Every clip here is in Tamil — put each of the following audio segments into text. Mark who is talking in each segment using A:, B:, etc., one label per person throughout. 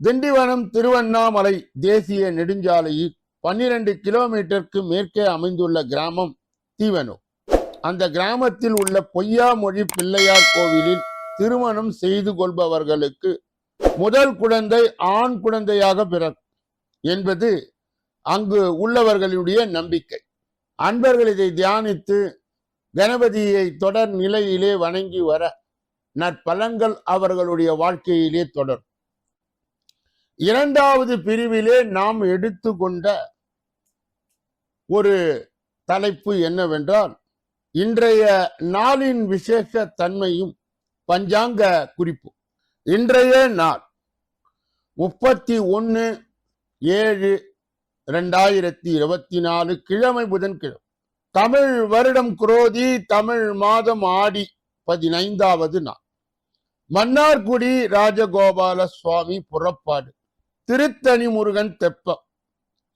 A: திண்டிவனம் திருவண்ணாமலை தேசிய நெடுஞ்சாலையில் பன்னிரண்டு கிலோமீட்டருக்கு மேற்கே அமைந்துள்ள கிராமம் தீவனூர் அந்த கிராமத்தில் உள்ள பொய்யாமொழி பிள்ளையார் கோவிலில் திருமணம் செய்து கொள்பவர்களுக்கு முதல் குழந்தை ஆண் குழந்தையாக பிறக்கும் என்பது அங்கு உள்ளவர்களுடைய நம்பிக்கை. அன்பர்கள் இதை தியானித்து கணபதியை தொடர் நிலையிலே வணங்கி வர நற்பலன்கள் அவர்களுடைய வாழ்க்கையிலே தொடரும். இரண்டாவது பிரிவிலே நாம் எடுத்துக்கொண்ட ஒரு தலைப்பு என்னவென்றால் இன்றைய நாளின் விசேஷ தன்மையும் பஞ்சாங்க குறிப்பு. இன்றைய நாள் முப்பத்தி ஒன்று ஏழு ரெண்டாயிரத்தி இருபத்தி நாலு கிழமை புதன்கிழமை. தமிழ் வருடம் குரோதி தமிழ் மாதம் ஆடி பதினைந்தாவது நாள். மன்னார்குடி ராஜகோபால சுவாமி புறப்பாடு. திருத்தணி முருகன் தெப்பம்.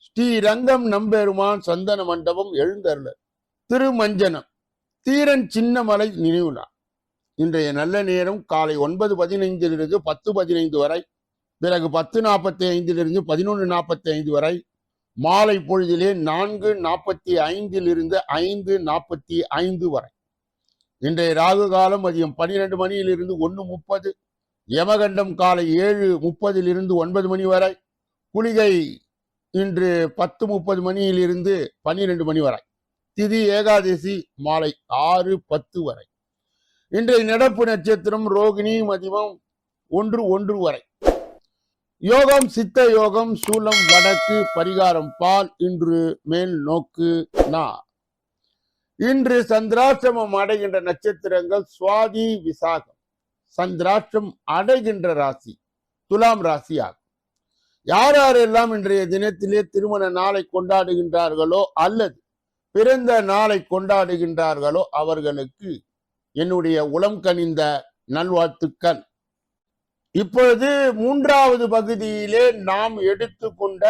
A: ஸ்ரீரங்கம் நம்பெருமான் சந்தன மண்டபம் எழுந்தருள. திருமஞ்சனம் தீரன் சின்னமலை நினைவு நாள் இன்றைய நல்ல நேரம் காலை ஒன்பது பதினைந்திலிருந்து பத்து பதினைந்து வரை பிறகு பத்து நாற்பத்தி ஐந்திலிருந்து பதினொன்று நாற்பத்தி ஐந்து வரை மாலை பொழுதிலே நான்கு நாற்பத்தி ஐந்திலிருந்து ஐந்து நாற்பத்தி ஐந்து வரை. இன்றைய ராகு காலம் மதியம் பன்னிரெண்டு மணியிலிருந்து ஒன்று முப்பது யமகண்டம் காலை ஏழு முப்பதிலிருந்து ஒன்பது மணி வரை குளிகை இன்று பத்து முப்பது மணியிலிருந்து பன்னிரெண்டு மணி வரை திதி ஏகாதசி மாலை ஆறு பத்து வரை. இன்றைய நடப்பு நட்சத்திரம் ரோகிணி மதியம் ஒன்று ஒன்று வரை. யோகம் சித்த யோகம் சூலம் வடக்கு பரிகாரம் பால் இன்று மேல் நோக்கு நா. இன்று சந்திராசிரமம் அடைகின்ற நட்சத்திரங்கள் சுவாதி விசாகம். சந்திராட்சம் அடைகின்ற ராசி துலாம் ராசி ஆகும் யார் யாரெல்லாம் இன்றைய தினத்திலே திருமண நாளை கொண்டாடுகின்றார்களோ அல்லது பிறந்த நாளை கொண்டாடுகின்றார்களோ அவர்களுக்கு என்னுடைய உளம் கனிந்த நல்வாழ்த்துக்கள். இப்பொழுது மூன்றாவது பகுதியிலே நாம் எடுத்துக்கொண்ட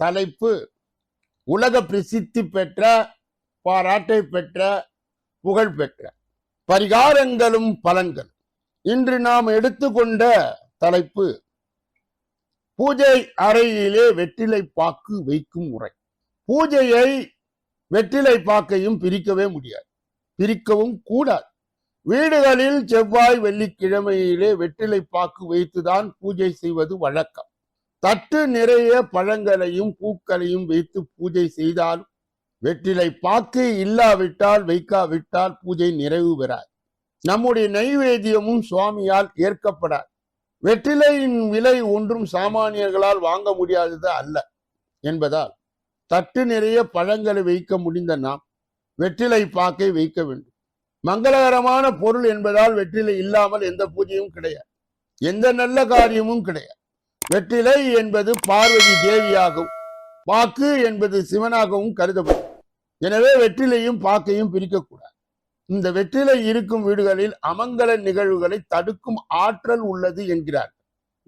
A: தலைப்பு உலக பிரசித்தி பெற்ற பாராட்டை பெற்ற புகழ் பெற்ற பரிகாரங்களும் பலன்களும் இன்று நாம் எடுத்துக்கொண்ட தலைப்பு பூஜை அறையிலே வெற்றிலை பாக்கு வைக்கும் முறை. பூஜையை வெற்றிலை பாக்கையும் பிரிக்கவே முடியாது. பிரிக்கவும் கூடாது. வீடுகளில் செவ்வாய் வெள்ளிக்கிழமையிலே வெற்றிலை பாக்கு வைத்துதான் பூஜை செய்வது வழக்கம். தட்டு நிறைய பழங்களையும் பூக்களையும் வைத்து பூஜை செய்தாலும் வெற்றிலை பாக்கு இல்லாவிட்டால் வைக்காவிட்டால் பூஜை நிறைவு பெறாது. நம்முடைய நைவேத்தியமும் சுவாமியால் ஏற்கப்படாது வெற்றிலையின் விலை ஒன்றும் சாமானியர்களால் வாங்க முடியாதது அல்ல என்பதால் தட்டு நிறைய பழங்களை வைக்க முடிந்த நாம் வெற்றிலை பாக்கை வைக்க வேண்டும். மங்களகரமான பொருள் என்பதால் வெற்றிலை இல்லாமல் எந்த பூஜையும் கிடையாது. எந்த நல்ல காரியமும் கிடையாது. வெற்றிலை என்பது பார்வதி தேவியாகவும் பாக்கு என்பது சிவனாகவும் கருதப்படும். எனவே வெற்றிலையும் பாக்கையும் பிரிக்கக்கூடாது. இந்த வெற்றிலை இருக்கும் வீடுகளில் அமங்கல நிகழ்வுகளை தடுக்கும் ஆற்றல் உள்ளது என்கிறார்.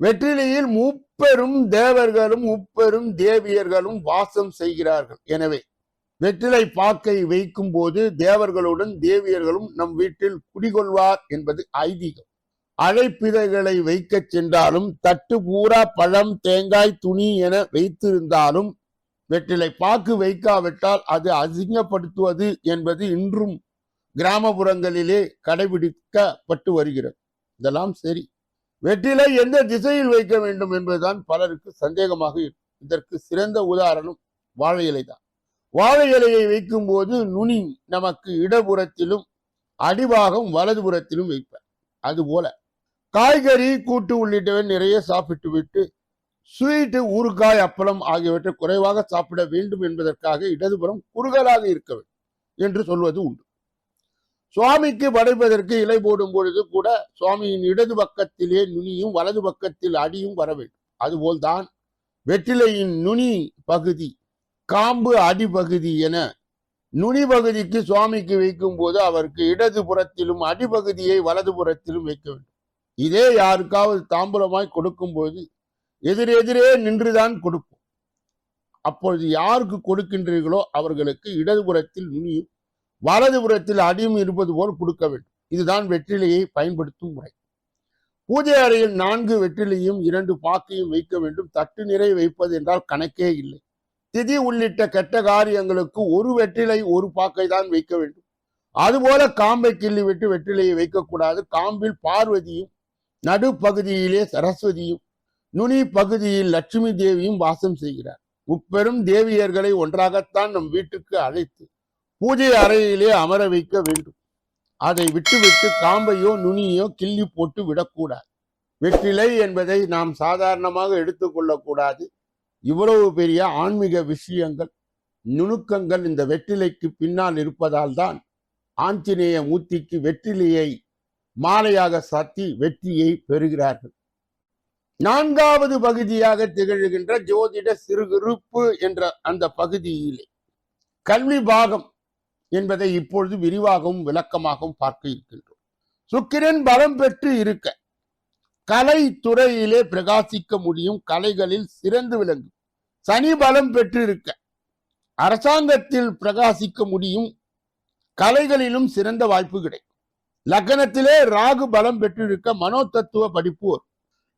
A: வெற்றிலையில் முப்பெரும் தேவர்களும் முப்பெரும் தேவியர்களும் வாசம் செய்கிறார்கள். எனவே வெற்றிலை பாக்கை வைக்கும் போது தேவர்களுடன் தேவியர்களும் நம் வீட்டில் குடிகொள்வார் என்பது ஐதீகம். அழைப்பிதழ்களை வைக்கச் சென்றாலும் தட்டு பூரா பழம் தேங்காய் துணி என வைத்திருந்தாலும் வெற்றிலை பாக்கு வைக்காவிட்டால் அது அசிங்கப்படுத்துவது என்பது இன்றும் கிராமப்புறங்களிலே கடைபிடிக்கப்பட்டு வருகிறது. இதெல்லாம் சரி. வெற்றிலை எந்த திசையில் வைக்க வேண்டும் என்பதுதான் பலருக்கு சந்தேகமாக இருக்கும் இதற்கு சிறந்த உதாரணம் வாழை இலை தான். வாழை இலையை வைக்கும் போது நுனி நமக்கு இடப்புறத்திலும் அடிபாகம் வலதுபுறத்திலும் வைப்பார். அதுபோல காய்கறி கூட்டு உள்ளிட்டவை நிறைய சாப்பிட்டு விட்டு ஸ்வீட்டு ஊறுகாய் அப்பளம் ஆகியவற்றை குறைவாக சாப்பிட வேண்டும் என்பதற்காக இடதுபுறம் குறுகலாக இருக்க வேண்டும் என்று சொல்வது உண்டு. சுவாமிக்கு படைப்பதற்கு இலை போடும் பொழுது கூட சுவாமியின் இடது பக்கத்திலே நுனியும் வலது பக்கத்தில் அடியும் வர வேண்டும். அதுபோல்தான் வெற்றிலையின் நுனி பகுதி காம்பு அடிபகுதி என நுனி பகுதிக்கு சுவாமிக்கு வைக்கும் போது அவருக்கு இடது புறத்திலும் அடிபகுதியை வலது புறத்திலும் வைக்க வேண்டும். இதே யாருக்காவது தாம்பூலமாய் கொடுக்கும் போது எதிரெதிரே நின்றுதான் கொடுப்போம். அப்பொழுது யாருக்கு கொடுக்கின்றீர்களோ அவர்களுக்கு இடதுபுறத்தில் நுனியும் வலதுபுறத்தில் அடியும் இருப்பது போல் கொடுக்க வேண்டும். இதுதான் வெற்றிலையை பயன்படுத்தும் முறை. பூஜை அறையில் நான்கு வெற்றிலையும் இரண்டு பாக்கையும் வைக்க வேண்டும். தட்டு நிறை வைப்பது என்றால் கணக்கே இல்லை. திதி உள்ளிட்ட கெட்ட காரியங்களுக்கு ஒரு வெற்றிலை ஒரு பாக்கை தான் வைக்க வேண்டும். அதுபோல காம்பை கிள்ளி விட்டு வெற்றிலையை வைக்கக்கூடாது காம்பில் பார்வதியும் நடுப்பகுதியிலே சரஸ்வதியும் நுனி பகுதியில் லட்சுமி தேவியும் வாசம் செய்கிறார். முப்பெரும் தேவியர்களை ஒன்றாகத்தான் நம் வீட்டுக்கு அழைத்து பூஜை அறையிலே அமர வைக்க வேண்டும். அதை விட்டுவிட்டு காம்பையோ நுனியோ கிள்ளி போட்டு விடக்கூடாது. வெற்றிலை என்பதை நாம் சாதாரணமாக எடுத்துக்கொள்ளக்கூடாது இவ்வளவு பெரிய ஆன்மீக விஷயங்கள் நுணுக்கங்கள் இந்த வெற்றிலைக்கு பின்னால் இருப்பதால் தான் ஆஞ்சநேய மூர்த்திக்கு வெற்றிலையை மாலையாக சாத்தி வெற்றியை பெறுகிறார்கள். நான்காவது பகுதியாக திகழ்கின்ற ஜோதிட சிறுகுறுப்பு என்ற அந்த பகுதியிலே கல்வி பாகம் என்பதை இப்பொழுது விரிவாகவும் விளக்கமாகவும் பார்க்க இருக்கின்றோம். சுக்கிரன் பலம் பெற்று இருக்க கலை துறையிலே பிரகாசிக்க முடியும் கலைகளில் சிறந்து விளங்கும். சனி பலம் பெற்று இருக்க அரசாங்கத்தில் பிரகாசிக்க முடியும் கலைகளிலும் சிறந்த வாய்ப்பு கிடைக்கும். லக்னத்திலே ராகு பலம் பெற்றிருக்க மனோ தத்துவ படிப்போர்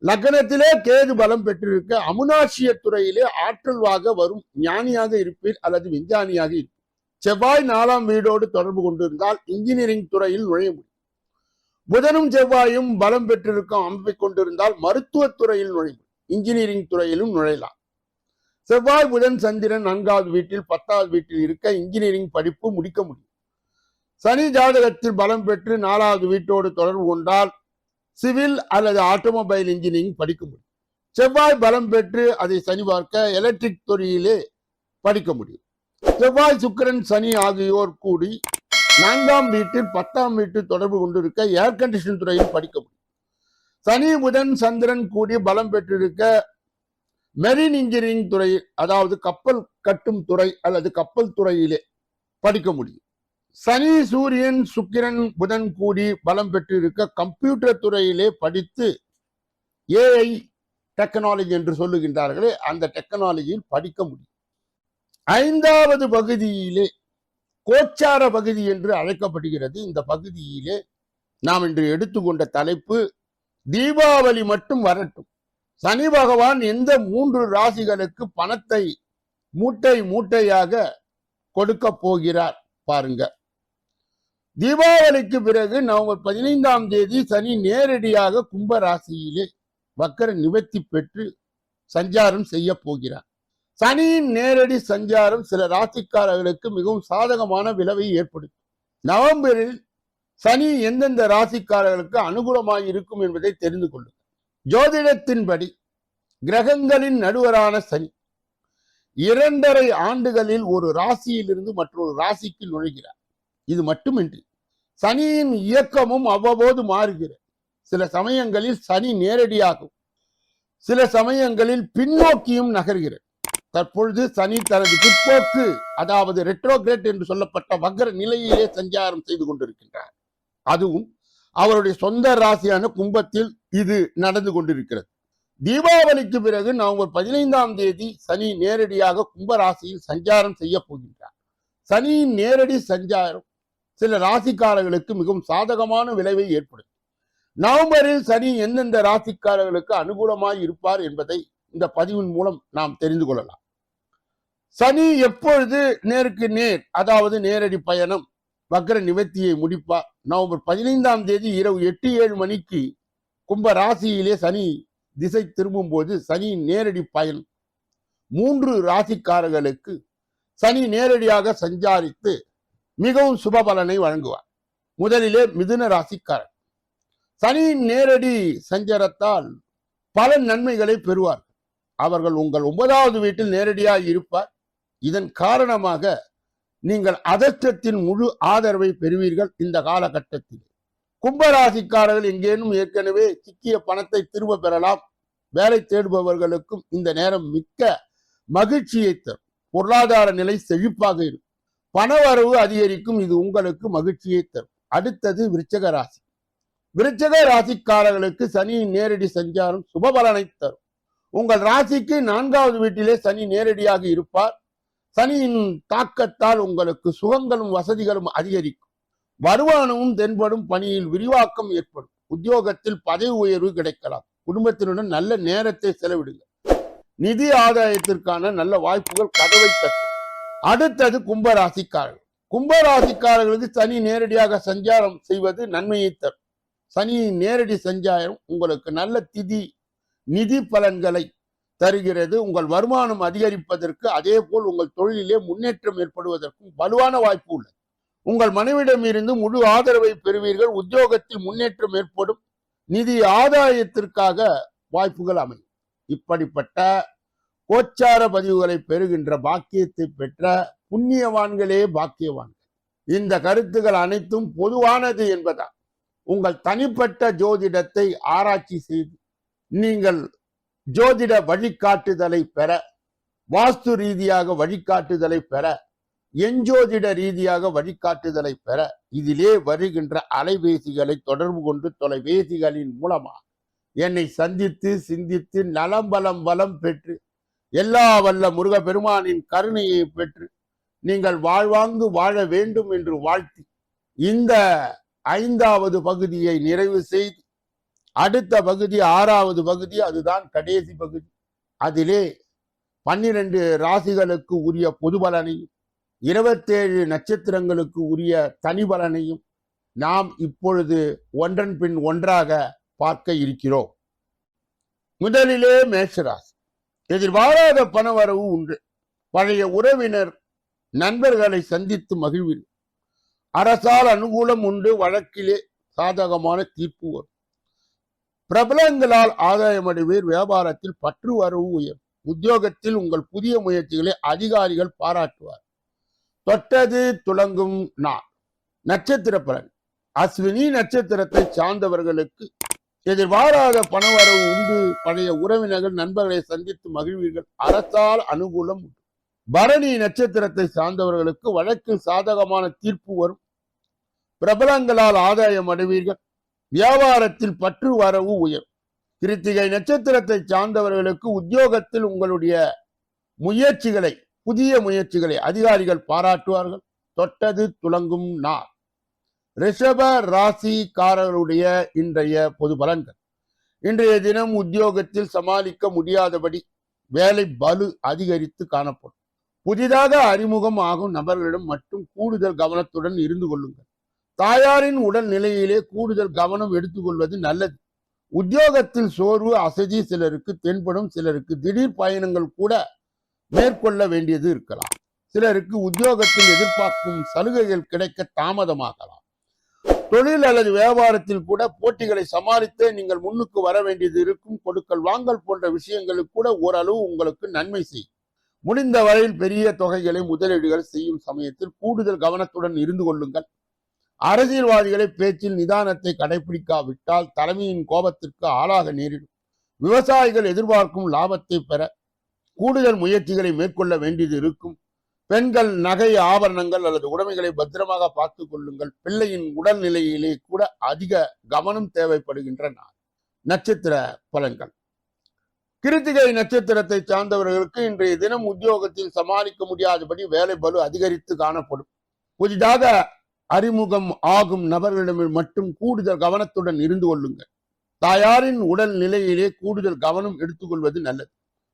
A: லக்னத்திலே கேது பலம் பெற்றிருக்க அமுனாட்சிய துறையிலே ஆற்றல்வாக வரும் ஞானியாக இருப்பீர் அல்லது விஞ்ஞானியாக இருப்பீர். செவ்வாய் நாலாம் வீடோடு தொடர்பு கொண்டிருந்தால் இன்ஜினியரிங் துறையில் நுழைய முடியும். புதனும் செவ்வாயும் பலம் பெற்றிருக்கும் அமைப்பை கொண்டிருந்தால் மருத்துவத் துறையில் நுழைய முடியும். இன்ஜினியரிங் துறையிலும் நுழையலாம். செவ்வாய் புதன் சந்திரன் நான்காவது வீட்டில் பத்தாவது வீட்டில் இருக்க இன்ஜினியரிங் படிப்பு முடிக்க முடியும். சனி ஜாதகத்தில் பலம் பெற்று நாலாவது வீட்டோடு தொடர்பு கொண்டால் சிவில் அல்லது ஆட்டோமொபைல் இன்ஜினியரிங் படிக்க முடியும். செவ்வாய் பலம் பெற்று அதை சனி பார்க்க எலக்ட்ரிக் துறையிலே படிக்க முடியும். செவ்வாய் சுக்கிரன் சனி ஆகியோர் கூடி நான்காம் வீட்டில் பத்தாம் வீட்டில் தொடர்பு கொண்டிருக்க ஏர் கண்டிஷன் துறையில் படிக்க முடியும். சனி புதன் சந்திரன் கூடி பலம் பெற்றிருக்க மெரின் இன்ஜினியரிங் துறையில் அதாவது கப்பல் கட்டும் துறை அல்லது கப்பல் துறையிலே படிக்க முடியும். சனி சூரியன் சுக்கிரன் புதன் கூடி பலம் பெற்றிருக்க கம்ப்யூட்டர் துறையிலே படித்து ஏஐ டெக்னாலஜி என்று சொல்லுகின்றார்களே அந்த டெக்னாலஜியில் படிக்க முடியும். ஐந்தாவது பகுதியிலே கோச்சார பகுதி என்று அழைக்கப்படுகிறது. இந்த பகுதியிலே நாம் இன்று எடுத்துக்கொண்ட தலைப்பு தீபாவளி மட்டும் வரட்டும். சனி பகவான் எந்த மூன்று ராசிகளுக்கு பணத்தை மூட்டை மூட்டையாக கொடுக்க போகிறார் பாருங்க. தீபாவளிக்கு பிறகு நவம்பர் பதினைந்தாம் தேதி சனி நேரடியாக கும்ப ராசியிலே வக்கர நிவர்த்தி பெற்று சஞ்சாரம் செய்ய போகிறார். சனியின் நேரடி சஞ்சாரம் சில ராசிக்காரர்களுக்கு மிகவும் சாதகமான விளைவை ஏற்படுத்தும். நவம்பரில் சனி எந்தெந்த ராசிக்காரர்களுக்கு அனுகூலமாக இருக்கும் என்பதை தெரிந்து கொள்ளுங்கள் ஜோதிடத்தின்படி கிரகங்களின் நடுவரான சனி இரண்டரை ஆண்டுகளில் ஒரு ராசியிலிருந்து மற்றொரு ராசிக்கு நுழைகிறார். இது மட்டுமின்றி சனியின் இயக்கமும் அவ்வப்போது மாறுகிறது. சில சமயங்களில் சனி நேரடியாகும் சில சமயங்களில் பின்னோக்கியும் நகர்கிறது. தற்பொழுது சனி தனது பிற்போக்கு அதாவது ரெட்ரோகிரேட் என்று சொல்லப்பட்ட வக்ர நிலையிலே சஞ்சாரம் செய்து கொண்டிருக்கின்றார். அதுவும் அவருடைய சொந்த ராசியான கும்பத்தில் இது நடந்து கொண்டிருக்கிறது. தீபாவளிக்கு பிறகு நவம்பர் பதினைந்தாம் தேதி சனி நேரடியாக கும்ப ராசியில் சஞ்சாரம் செய்ய போகின்றார். சனியின் நேரடி சஞ்சாரம் சில ராசிக்காரர்களுக்கு மிகவும் சாதகமான விளைவை ஏற்படுத்தும். நவம்பரில் சனி எந்தெந்த ராசிக்காரர்களுக்கு அனுகூலமாய் இருப்பார் என்பதை இந்த பதிவின் மூலம் நாம் தெரிந்து கொள்ளலாம். சனி எப்பொழுது நேருக்கு நேர் அதாவது நேரடி பயணம் வக்ர நிவர்த்தியை முடிப்பார் நவம்பர் பதினைந்தாம் தேதி இரவு எட்டு ஏழு மணிக்கு கும்ப ராசியிலே சனி திசை திரும்பும் போது சனி நேரடி பயன். மூன்று ராசிக்காரர்களுக்கு சனி நேரடியாக சஞ்சாரித்து மிகவும் சுப பலனை வழங்குவார். முதலிலே மிதுன ராசிக்காரர். சனியின் நேரடி சஞ்சாரத்தால் பல நன்மைகளை பெறுவார் அவர்கள் உங்கள் ஒன்பதாவது வீட்டில் நேரடியாக இருப்பார். இதன் காரணமாக நீங்கள் அதர்ஷ்டத்தின் முழு ஆதரவை பெறுவீர்கள் இந்த காலகட்டத்தில். கும்பராசிக்காரர்கள் எங்கேனும் ஏற்கனவே சிக்கிய பணத்தை திரும்ப பெறலாம். வேலை தேடுபவர்களுக்கும் இந்த நேரம் மிக்க மகிழ்ச்சியை தரும். பொருளாதார நிலை செழிப்பாக இருக்கும். பணவரவு அதிகரிக்கும். இது உங்களுக்கு மகிழ்ச்சியை தரும். அடுத்தது விருச்சக ராசி. விருச்சக ராசிக்காரர்களுக்கு சனியின் நேரடி சஞ்சாரம் சுபபலனை தரும். உங்கள் ராசிக்கு நான்காவது வீட்டிலே சனி நேரடியாக இருப்பார். சனியின் தாக்கத்தால் உங்களுக்கு சுகங்களும் வசதிகளும் அதிகரிக்கும். வருமானமும் தென்படும் பணியில் விரிவாக்கம் ஏற்படும். உத்தியோகத்தில் பதவி உயர்வு கிடைக்கலாம். குடும்பத்தினுடன் நல்ல நேரத்தை செலவிடுங்க நிதி ஆதாயத்திற்கான நல்ல வாய்ப்புகள் கதவை தட்டும். அடுத்தது கும்பராசிக்காரர்கள். கும்பராசிக்காரர்களுக்கு சனி நேரடியாக சஞ்சாரம் செய்வது நன்மையை தரும். சனியின் நேரடி சஞ்சாரம் உங்களுக்கு நல்ல திதி நிதி பலன்களை தருகிறது. உங்கள் வருமானம் அதிகரிப்பதற்கு அதே போல் உங்கள் தொழிலிலே முன்னேற்றம் ஏற்படுவதற்கும் வலுவான வாய்ப்பு உள்ளது. உங்கள் மனைவிடமிருந்து முழு ஆதரவை பெறுவீர்கள். உத்தியோகத்தில் முன்னேற்றம் ஏற்படும். நிதி ஆதாயத்திற்காக வாய்ப்புகள் அமையும். இப்படிப்பட்ட கோச்சார பதிவுகளை பெறுகின்ற பாக்கியத்தை பெற்ற புண்ணியவான்களே பாக்கியவான்கள். இந்த கருத்துகள் அனைத்தும் பொதுவானது என்பதால் உங்கள் தனிப்பட்ட ஜோதிடத்தை ஆராய்ச்சி செய்து நீங்கள் ஜோதிட வழிகாட்டுதலை பெற வாஸ்து ரீதியாக வழிகாட்டுதலை பெற எஞ்சோதிட ரீதியாக வழிகாட்டுதலை பெற இதிலே வருகின்ற அலைபேசிகளை தொடர்பு கொண்டு தொலைபேசிகளின் மூலமாக என்னை சந்தித்து சிந்தித்து நலம் பலம் வளம் பெற்று எல்லா வல்ல முருக பெருமானின் கருணையை பெற்று நீங்கள் வாழ்வாங்கு வாழ வேண்டும் என்று வாழ்த்தி இந்த ஐந்தாவது பகுதியை நிறைவு செய்து அடுத்த பகுதி ஆறாவது பகுதி அதுதான் கடைசி பகுதி. அதிலே பன்னிரண்டு ராசிகளுக்கு உரிய பொது பலனையும் இருபத்தேழு நட்சத்திரங்களுக்கு உரிய தனி பலனையும் நாம் இப்பொழுது ஒன்றன் பின் ஒன்றாக பார்க்க இருக்கிறோம். முதலிலே மேஷராசி. எதிர்பாராத பணவரவு உண்டு. பழைய உறவினர் நண்பர்களை சந்தித்து மகிழ்வில். அரசால் அனுகூலம் உண்டு. வழக்கிலே சாதகமான தீர்ப்பு வரும். பிரபலங்களால் ஆதாயம் அடைவீர். வியாபாரத்தில் பற்று வரவு உயர். உத்தியோகத்தில் உங்கள் புதிய முயற்சிகளை அதிகாரிகள் பாராட்டுவார். தொட்டது துளங்கும் நாள். நட்சத்திர பலன். அஸ்வினி நட்சத்திரத்தை சார்ந்தவர்களுக்கு எதிர்பாராத பணவரவு உண்டு. பழைய உறவினர்கள் நண்பர்களை சந்தித்து மகிழ்வீர்கள். அரசால் அனுகூலம் உண்டு. பரணி நட்சத்திரத்தை சார்ந்தவர்களுக்கு வழக்கில் சாதகமான தீர்ப்பு வரும். பிரபலங்களால் ஆதாயம் அடைவீர்கள். வியாபாரத்தில் பற்று வரவு உயரும் கிருத்திகை நட்சத்திரத்தை சார்ந்தவர்களுக்கு உத்தியோகத்தில் உங்களுடைய முயற்சிகளை புதிய முயற்சிகளை அதிகாரிகள் பாராட்டுவார்கள். தொட்டது துலங்கும் நார் ரிஷப ராசிக்காரர்களுடைய இன்றைய பொது பலன்கள். இன்றைய தினம் உத்தியோகத்தில் சமாளிக்க முடியாதபடி வேலை பலு அதிகரித்து காணப்படும். புதிதாக அறிமுகம் ஆகும் நபர்களிடம் மட்டும் கூடுதல் கவனத்துடன் இருந்து கொள்ளுங்கள். தாயாரின் உடல் நிலையிலே கூடுதல் கவனம் எடுத்துக்கொள்வது நல்லது. உத்தியோகத்தில் சோர்வு அசதி சிலருக்கு தென்படும் சிலருக்கு திடீர் பயணங்கள் கூட மேற்கொள்ள வேண்டியது இருக்கலாம். சிலருக்கு உத்தியோகத்தில் எதிர்பார்க்கும் சலுகைகள் கிடைக்க தாமதமாகலாம். தொழில் அல்லது வியாபாரத்தில் கூட போட்டிகளை சமாளித்தே நீங்கள் முன்னுக்கு வர வேண்டியது இருக்கும். கொடுக்கல் வாங்கல் போன்ற விஷயங்களுக்கு கூட ஓரளவு உங்களுக்கு நன்மை செய்யும். முடிந்த வரையில் பெரிய தொகைகளை முதலீடுகள் செய்யும் சமயத்தில் கூடுதல் கவனத்துடன் இருந்து கொள்ளுங்கள். அரசியல்வாதிகளை பேச்சில் நிதானத்தை கடைபிடிக்காவிட்டால் தலைமையின் கோபத்திற்கு ஆளாக நேரிடும். விவசாயிகள் எதிர்பார்க்கும் லாபத்தை பெற கூடுதல் முயற்சிகளை மேற்கொள்ள வேண்டியது இருக்கும். பெண்கள் நகை ஆபரணங்கள் அல்லது உடைமைகளை பத்திரமாக பார்த்து கொள்ளுங்கள். பிள்ளையின் உடல்நிலையிலே கூட அதிக கவனம் தேவைப்படுகின்றன. நட்சத்திர பலன்கள். கிருத்திகை நட்சத்திரத்தை சார்ந்தவர்களுக்கு இன்றைய தினம் உத்தியோகத்தில் சமாளிக்க முடியாதபடி வேலை பலு அதிகரித்து காணப்படும். புதிதாக அறிமுகம் ஆகும் நபர்களிடம் மட்டும் கூடுதல் கவனத்துடன் இருந்து கொள்ளுங்கள். தாயாரின் உடல் நிலையிலே கூடுதல் கவனம் எடுத்துக்கொள்வது நல்லது.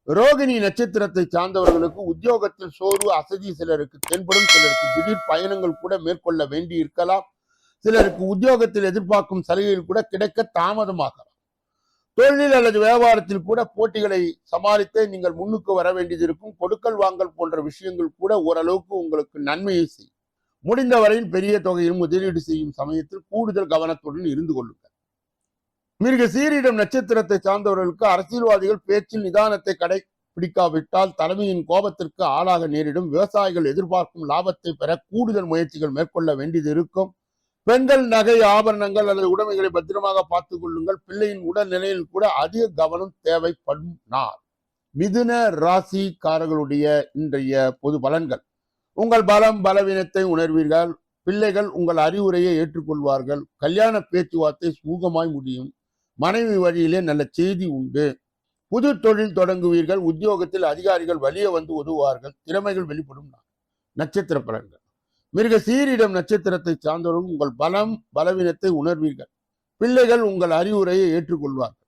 A: ரோகிணி நட்சத்திரத்தை சார்ந்தவர்களுக்கு உத்தியோகத்தில் சோர்வு அசதி சிலருக்கு தென்படும் சிலருக்கு திடீர் பயணங்கள் கூட மேற்கொள்ள வேண்டி இருக்கலாம். சிலருக்கு உத்தியோகத்தில் எதிர்பார்க்கும் சலுகைகள் கூட கிடைக்க தாமதமாகலாம். தொழில் அல்லது வியாபாரத்தில் கூட போட்டிகளை சமாளித்தே நீங்கள் முன்னுக்கு வர வேண்டியது இருக்கும். கொடுக்கல் வாங்கல் போன்ற விஷயங்கள் கூட ஓரளவுக்கு உங்களுக்கு நன்மையை செய்யும். முடிந்தவரையில் பெரிய தொகையில் முதலீடு செய்யும் சமயத்தில் கூடுதல் கவனத்துடன் இருந்து கொள்ளுங்கள். மிருக சீரிடம் நட்சத்திரத்தை சார்ந்தவர்களுக்கு அரசியல்வாதிகள் பேச்சில் நிதானத்தை கடைபிடிக்காவிட்டால் தலைமையின் கோபத்திற்கு ஆளாக நேரிடும். விவசாயிகள் எதிர்பார்க்கும் லாபத்தை பெற கூடுதல் முயற்சிகள் மேற்கொள்ள வேண்டியது இருக்கும். பெண்கள் நகை ஆபரணங்கள் அல்லது உடைமைகளை பத்திரமாக பார்த்துக் கொள்ளுங்கள். பிள்ளையின் உடல் நிலையில் கூட அதிக கவனம் தேவைப்படும் நாள். மிதுன ராசிக்காரர்களுடைய இன்றைய பொது பலன்கள். உங்கள் பலம் பலவீனத்தை உணர்வீர்கள். பிள்ளைகள் உங்கள் அறிவுரையை ஏற்றுக்கொள்வார்கள். கல்யாண பேச்சுவார்த்தை சுமூகமாய் முடியும். மனைவி வழியிலே நல்ல செய்தி உண்டு. புது தொழில் தொடங்குவீர்கள். உத்தியோகத்தில் அதிகாரிகள் வலிய வந்து உதவுவார்கள். திறமைகள் வெளிப்படும் நட்சத்திர பலன்கள். மிருக சீரிடம் நட்சத்திரத்தை சார்ந்தவர்கள் உங்கள் பலம் பலவீனத்தை உணர்வீர்கள். பிள்ளைகள் உங்கள் அறிவுரையை ஏற்றுக்கொள்வார்கள்.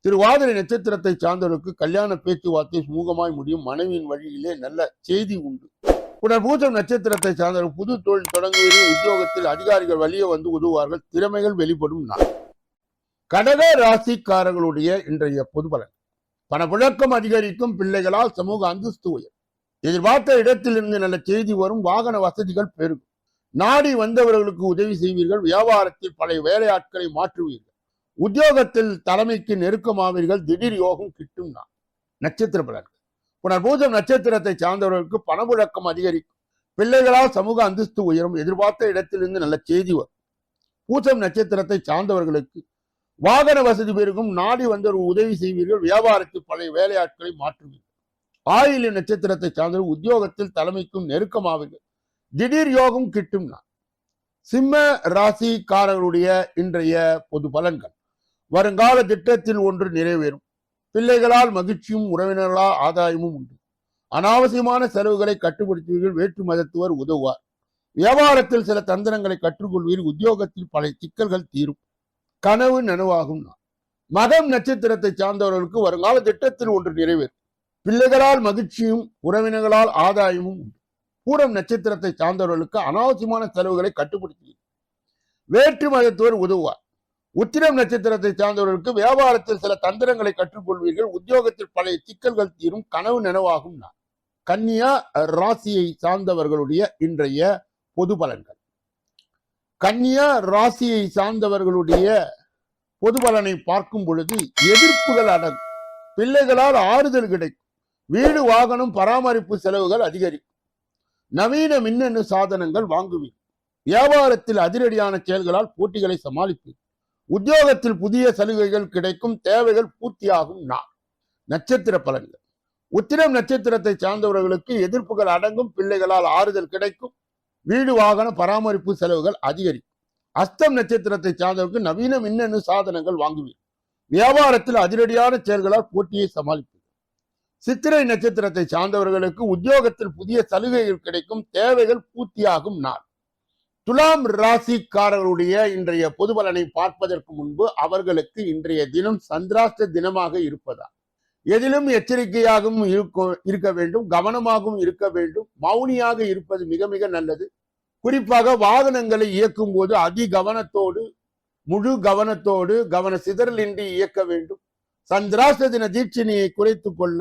A: திருவாதிரை நட்சத்திரத்தை சார்ந்தவர்களுக்கு கல்யாண பேச்சுவார்த்தை சுமூகமாய் முடியும். மனைவியின் வழியிலே நல்ல செய்தி உண்டு. புனர்பூசம் நட்சத்திரத்தை சார்ந்த புது தொழில் தொடங்குவதில் உத்தியோகத்தில் அதிகாரிகள் வழியே வந்து உதவுவார்கள். திறமைகள் வெளிப்படும் நாள். கடக ராசிக்காரர்களுடைய இன்றைய பொது பலன். பணப்புழக்கம் அதிகரிக்கும் பிள்ளைகளால் சமூக அந்தஸ்து உயர் எதிர்பார்த்த இடத்திலிருந்து நல்ல செய்தி வரும் வாகன வசதிகள் பெருகும். நாடி வந்தவர்களுக்கு உதவி செய்வீர்கள் வியாபாரத்தில் பழைய வேலையாட்களை மாற்றுவீர்கள். உத்தியோகத்தில் தலைமைக்கு நெருக்கமாவீர்கள் திடீர் யோகம் கிட்டும் நான் நட்சத்திர பலன்கள். புனர்பூஜம் நட்சத்திரத்தை சார்ந்தவர்களுக்கு பணமுழக்கம் அதிகரிக்கும். பிள்ளைகளால் சமூக அந்தஸ்து உயரும். எதிர்பார்த்த இடத்திலிருந்து நல்ல செய்தி வரும். பூசம் நட்சத்திரத்தை சார்ந்தவர்களுக்கு வாகன வசதி பெருகும். நாடி வந்தவர் உதவி செய்வீர்கள். வியாபாரத்தில் பழைய வேலையாட்களை மாற்றுவீர்கள். ஆயில நட்சத்திரத்தை சார்ந்தவர் உத்தியோகத்தில் தலைமைக்கும் நெருக்கமாவீர்கள். திடீர் யோகம் கிட்டும் நான் சிம்ம ராசிக்காரர்களுடைய இன்றைய பொது பலன்கள். வருங்கால திட்டத்தில் ஒன்று நிறைவேறும். பிள்ளைகளால் மகிழ்ச்சியும் உறவினர்களால் ஆதாயமும் உண்டு. அனாவசியமான செலவுகளை கட்டுப்படுத்துவீர்கள் வேற்று மதத்துவர் உதவுவார். வியாபாரத்தில் சில தந்திரங்களை கற்றுக்கொள்வீர் உத்தியோகத்தில் பல சிக்கல்கள் தீரும். கனவு நனவாகும் நாள். மகம் நட்சத்திரத்தை சார்ந்தவர்களுக்கு வருங்கால திட்டத்தில் ஒன்று நிறைவேறும். பிள்ளைகளால் மகிழ்ச்சியும் உறவினர்களால் ஆதாயமும் உண்டு. பூரம் நட்சத்திரத்தை சார்ந்தவர்களுக்கு அனாவசியமான செலவுகளை கட்டுப்படுத்துவீர் வேற்று மதத்துவர் உதவுவார். உத்திரம் நட்சத்திரத்தை சார்ந்தவர்களுக்கு வியாபாரத்தில் சில தந்திரங்களை கற்றுக்கொள்வீர்கள். உத்தியோகத்தில் பழைய சிக்கல்கள் தீரும். கனவு நனவாகும் நான். கன்னியா ராசியை சார்ந்தவர்களுடைய இன்றைய பொது பலன்கள். கன்னியா ராசியை சார்ந்தவர்களுடைய பொது பலனை பார்க்கும் பொழுது எதிர்ப்புகள் அடங்கும். பிள்ளைகளால் ஆறுதல் கிடைக்கும். வீடு வாகனம் பராமரிப்பு செலவுகள் அதிகரிக்கும். நவீன மின்னணு சாதனங்கள் வாங்குவீர்கள். வியாபாரத்தில் அதிரடியான செயல்களால் போட்டிகளை சமாளிப்பீர்கள். உத்தியோகத்தில் புதிய சலுகைகள் கிடைக்கும் தேவைகள் பூர்த்தியாகும் நாள். நட்சத்திர பலன்கள். உத்திரம் நட்சத்திரத்தை சார்ந்தவர்களுக்கு எதிர்ப்புகள் அடங்கும் பிள்ளைகளால் ஆறுதல் கிடைக்கும் வீடு வாகன பராமரிப்பு செலவுகள் அதிகரிக்கும். அஸ்தம் நட்சத்திரத்தை சார்ந்தவருக்கு நவீன மின்னணு சாதனங்கள் வாங்குவீர் வியாபாரத்தில் அதிரடியான செயல்களால் போட்டியை சமாளிப்பீர்கள். சித்திரை நட்சத்திரத்தை சார்ந்தவர்களுக்கு உத்தியோகத்தில் புதிய சலுகைகள் கிடைக்கும் தேவைகள் பூர்த்தியாகும் நாள். துலாம் ராசிக்காரர்களுடைய இன்றைய பொதுபலனை பார்ப்பதற்கு முன்பு அவர்களுக்கு இன்றைய தினம் சந்திராஷ்ட தினமாக இருப்பதா எதிலும் எச்சரிக்கையாகவும் இருக்கும் இருக்க வேண்டும் கவனமாகவும் இருக்க வேண்டும் மௌனியாக இருப்பது மிக மிக நல்லது. குறிப்பாக வாகனங்களை இயக்கும் போது அதி கவனத்தோடு முழு கவனத்தோடு கவன சிதறலின்றி இயக்க வேண்டும். சந்திராஷ்ட தின தீட்சணியை குறைத்து கொள்ள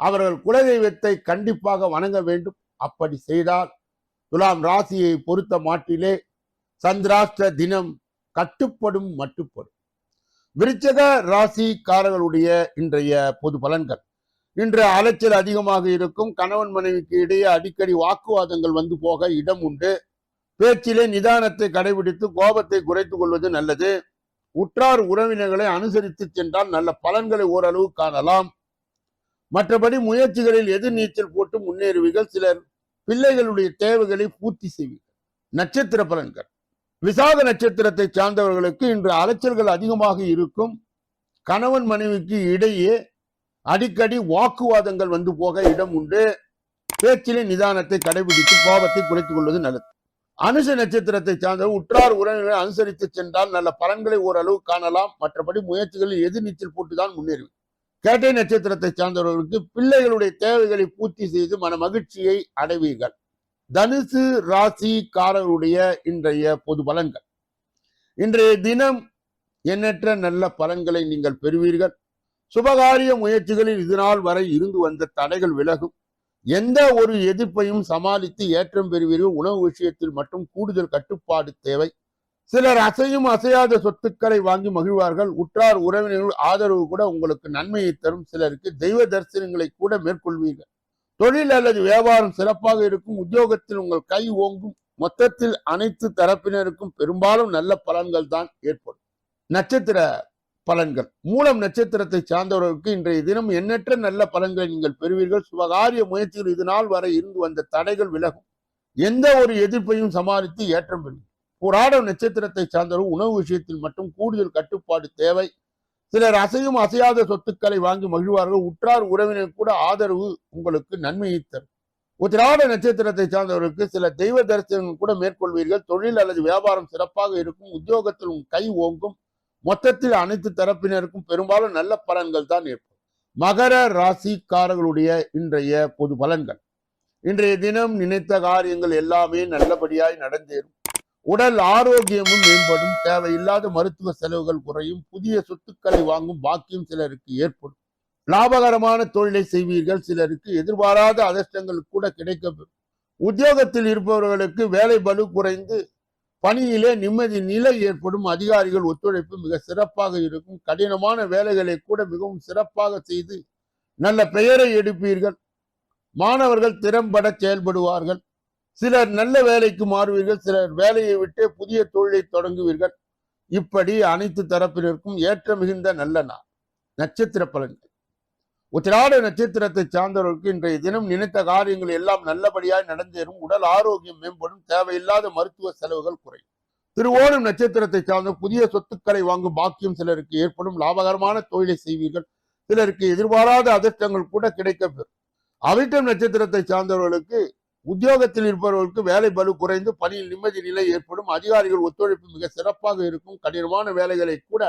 A: அவர்கள் குலதெய்வத்தை கண்டிப்பாக வணங்க வேண்டும். அப்படி செய்தால் துலாம் ராசியை பொறுத்த மாட்டிலே சந்திராஷ்ட தினம் கட்டுப்படும் மட்டுப்படும். விருச்சக ராசிக்காரர்களுடைய இன்றைய பொது பலன்கள். இன்று அலைச்சல் அதிகமாக இருக்கும். கணவன் மனைவிக்கு இடையே அடிக்கடி வாக்குவாதங்கள் வந்து போக இடம் உண்டு. பேச்சிலே நிதானத்தை கடைபிடித்து கோபத்தை குறைத்துக் கொள்வது நல்லது. உற்றார் உறவினர்களை அனுசரித்து சென்றால் நல்ல பலன்களை ஓரளவு காணலாம். மற்றபடி முயற்சிகளில் எதிர்நீச்சல் போட்டு முன்னேறுவீர்கள். சிலர் பிள்ளைகளுடைய தேவைகளை பூர்த்தி செய்வீர்கள். நட்சத்திர பலன்கள். விசாக நட்சத்திரத்தை சார்ந்தவர்களுக்கு இன்று அலைச்சல்கள் அதிகமாக இருக்கும். கணவன் மனைவிக்கு இடையே அடிக்கடி வாக்குவாதங்கள் வந்து போக இடம் உண்டு. பேச்சிலே நிதானத்தை கடைபிடித்து கோபத்தை குறைத்துக் கொள்வது நல்லது. அனுச நட்சத்திரத்தை சார்ந்தவர் உற்றார் உறவினர்களை அனுசரித்து சென்றால் நல்ல பலன்களை ஓரளவு காணலாம். மற்றபடி முயற்சிகளில் எதிர்நீச்சல் போட்டுதான் முன்னேறும் கேட்டை நட்சத்திரத்தை சார்ந்தவர்களுக்கு பிள்ளைகளுடைய தேவைகளை பூர்த்தி செய்து மன மகிழ்ச்சியை அடைவீர்கள். தனுசு ராசிக்காரருடைய இன்றைய பொது பலன்கள். இன்றைய தினம் எண்ணற்ற நல்ல பலன்களை நீங்கள் பெறுவீர்கள். சுபகாரிய முயற்சிகளில் இதுநாள் வரை இருந்து வந்த தடைகள் விலகும். எந்த ஒரு எதிர்ப்பையும் சமாளித்து ஏற்றம் பெறுவீர்கள். உணவு விஷயத்தில் மட்டும் கூடுதல் கட்டுப்பாடு தேவை. சிலர் அசையும் அசையாத சொத்துக்களை வாங்கி மகிழ்வார்கள். உற்றார் உறவினர்கள் ஆதரவு கூட உங்களுக்கு நன்மையை தரும். சிலருக்கு தெய்வ தரிசனங்களை கூட மேற்கொள்வீர்கள். தொழில் அல்லது வியாபாரம் சிறப்பாக இருக்கும். உத்தியோகத்தில் உங்கள் கை ஓங்கும். மொத்தத்தில் அனைத்து தரப்பினருக்கும் பெரும்பாலும் நல்ல பலன்கள் தான் ஏற்படும். நட்சத்திர பலன்கள். மூலம் நட்சத்திரத்தை சார்ந்தவர்களுக்கு இன்றைய தினம் எண்ணற்ற நல்ல பலன்களை நீங்கள் பெறுவீர்கள். சுபகாரிய முயற்சிகள் இது நாள் வரை இருந்து வந்த தடைகள் விலகும். எந்த ஒரு எதிர்ப்பையும் சமாளித்து ஏற்றம் பெறும் புராட நட்சத்திரத்தை சார்ந்தவர்கள் உணவு விஷயத்தில் மட்டும் கூடுதல் கட்டுப்பாடு தேவை. சிலர் அசையும் அசையாத சொத்துக்களை வாங்கி மகிழ்வார்கள். உற்றார் உறவினர் கூட ஆதரவு உங்களுக்கு நன்மையை தரும். உத்திராட நட்சத்திரத்தை சார்ந்தவர்களுக்கு சில தெய்வ தரிசனங்கள் கூட மேற்கொள்வீர்கள். தொழில் அல்லது வியாபாரம் சிறப்பாக இருக்கும். உத்தியோகத்தில் உங்கள் கை ஓங்கும். மொத்தத்தில் அனைத்து தரப்பினருக்கும் பெரும்பாலும் நல்ல பலன்கள் தான் ஏற்படும். மகர ராசிக்காரர்களுடைய இன்றைய பொது பலன்கள். இன்றைய தினம் நினைத்த காரியங்கள் எல்லாமே நல்லபடியாய் நடந்தேறும். உடல் ஆரோக்கியமும் மேம்படும் தேவையில்லாத மருத்துவ செலவுகள் குறையும் புதிய சொத்துக்களை வாங்கும் பாக்கியம் சிலருக்கு ஏற்படும். லாபகரமான தொழிலை செய்வீர்கள் சிலருக்கு எதிர்பாராத அதிர்ஷ்டங்கள் கூட கிடைக்கப்பெறும். உத்தியோகத்தில் இருப்பவர்களுக்கு வேலை பலு குறைந்து பணியிலே நிம்மதி நிலை ஏற்படும் அதிகாரிகள் ஒத்துழைப்பு மிக சிறப்பாக இருக்கும் கடினமான வேலைகளை கூட மிகவும் சிறப்பாக செய்து நல்ல பெயரை எடுப்பீர்கள். மாணவர்கள் திறம்பட செயல்படுவார்கள். சிலர் நல்ல வேலைக்கு மாறுவீர்கள் சிலர் வேலையை விட்டு புதிய தொழிலை தொடங்குவீர்கள். இப்படி அனைத்து தரப்பினருக்கும் ஏற்ற மிகுந்த நல்ல நாள் நட்சத்திர பலன்கள். உத்திராட நட்சத்திரத்தை சார்ந்தவர்களுக்கு இன்றைய தினம் நினைத்த காரியங்கள் எல்லாம் நல்லபடியாக நடந்தேறும். உடல் ஆரோக்கியம் மேம்படும் தேவையில்லாத மருத்துவ செலவுகள் குறையும். திருவோணம் நட்சத்திரத்தை சார்ந்த புதிய சொத்துக்களை வாங்கும் பாக்கியம் சிலருக்கு ஏற்படும். லாபகரமான தொழிலை செய்வீர்கள். சிலருக்கு எதிர்பாராத அதிர்ஷ்டங்கள் கூட கிடைக்கப்பெறும் அவிட்டம் நட்சத்திரத்தை சார்ந்தவர்களுக்கு உத்தியோகத்தில் இருப்பவர்களுக்கு வேலை பலு குறைந்து பணியில் நிம்மதி நிலை ஏற்படும். அதிகாரிகள் ஒத்துழைப்பு மிக சிறப்பாக இருக்கும். கடினமான வேலைகளை கூட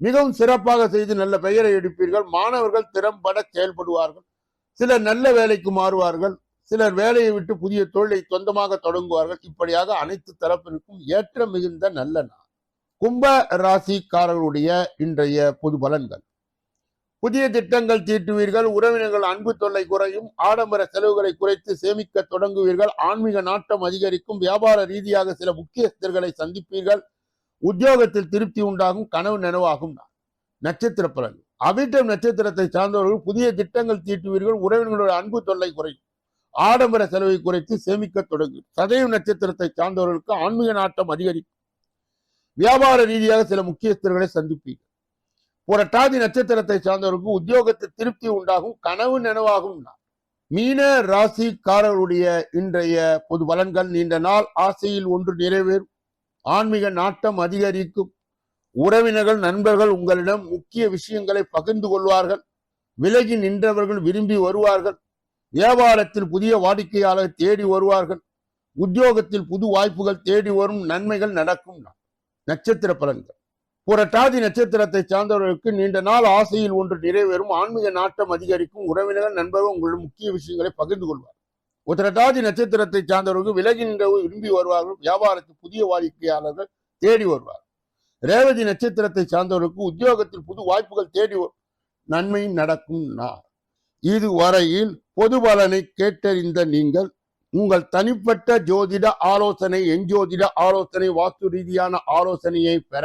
A: மிகவும் சிறப்பாக செய்து நல்ல பெயரை எடுப்பீர்கள். மாணவர்கள் திறம்பட செயல்படுவார்கள். சிலர் நல்ல வேலைக்கு மாறுவார்கள். சிலர் வேலையை விட்டு புதிய தொழிலை சொந்தமாக தொடங்குவார்கள். இப்படியாக அனைத்து தரப்பிற்கும் ஏற்ற மிகுந்த நல்ல நாள். கும்ப ராசிக்காரர்களுடைய இன்றைய பொது பலன்கள். புதிய திட்டங்கள் தீட்டுவீர்கள் உறவினர்கள் அன்பு தொல்லை குறையும் ஆடம்பர செலவுகளை குறைத்து சேமிக்க தொடங்குவீர்கள் ஆன்மீக நாட்டம் அதிகரிக்கும் வியாபார ரீதியாக சில முக்கியஸ்தர்களை சந்திப்பீர்கள் உத்தியோகத்தில் திருப்தி உண்டாகும் கனவு நனவாகும். நட்சத்திர பலன். அவிட்டம் நட்சத்திரத்தை சார்ந்தவர்கள் புதிய திட்டங்கள் தீட்டுவீர்கள் உறவினர்களுடைய அன்பு தொல்லை குறையும் ஆடம்பர செலவை குறைத்து சேமிக்க தொடங்கும் சதயம் நட்சத்திரத்தை சார்ந்தவர்களுக்கு ஆன்மீக நாட்டம் அதிகரிக்கும். வியாபார ரீதியாக சில முக்கியஸ்தர்களை சந்திப்பீர்கள். புரட்டாதி நட்சத்திரத்தை சார்ந்தவருக்கு உத்தியோகத்தை திருப்தி உண்டாகும் கனவு நினைவாகும் மீன ராசிக்காரர்களுடைய இன்றைய பொது பலன்கள் நீண்ட நாள் ஆசையில் ஒன்று நிறைவேறும். ஆன்மீக நாட்டம் அதிகரிக்கும். உறவினர்கள் நண்பர்கள் உங்களிடம் முக்கிய விஷயங்களை பகிர்ந்து கொள்வார்கள். விலகி நின்றவர்கள் விரும்பி வருவார்கள். வியாபாரத்தில் புதிய வாடிக்கையாளர் தேடி வருவார்கள். உத்தியோகத்தில் புது வாய்ப்புகள் தேடி வரும் நன்மைகள் நடக்கும் நட்சத்திர பலன்கள். புரட்டாதி நட்சத்திரத்தை சார்ந்தவர்களுக்கு நீண்ட நாள் ஆசையில் ஒன்று நிறைவேறும் ஆன்மீக நாட்டம் அதிகரிக்கும் உறவினர்கள் நண்பர்கள் உங்களுடைய முக்கிய விஷயங்களை பகிர்ந்து கொள்வார். உத்திரட்டாதி நட்சத்திரத்தை சார்ந்தவர்களுக்கு விலகின்ற விரும்பி வருவார்கள் வியாபாரத்தில் புதிய வாடிக்கையாளர்கள் தேடி வருவார். ரேவதி நட்சத்திரத்தை சார்ந்தவர்களுக்கு உத்தியோகத்தில் புது வாய்ப்புகள் தேடி வரும் நன்மை நடக்கும் இது இதுவரையில் பொது பலனை கேட்டறிந்த நீங்கள் உங்கள் தனிப்பட்ட ஜோதிட ஆலோசனை எஞ்சோதிட ஆலோசனை வாஸ்து ரீதியான ஆலோசனையை பெற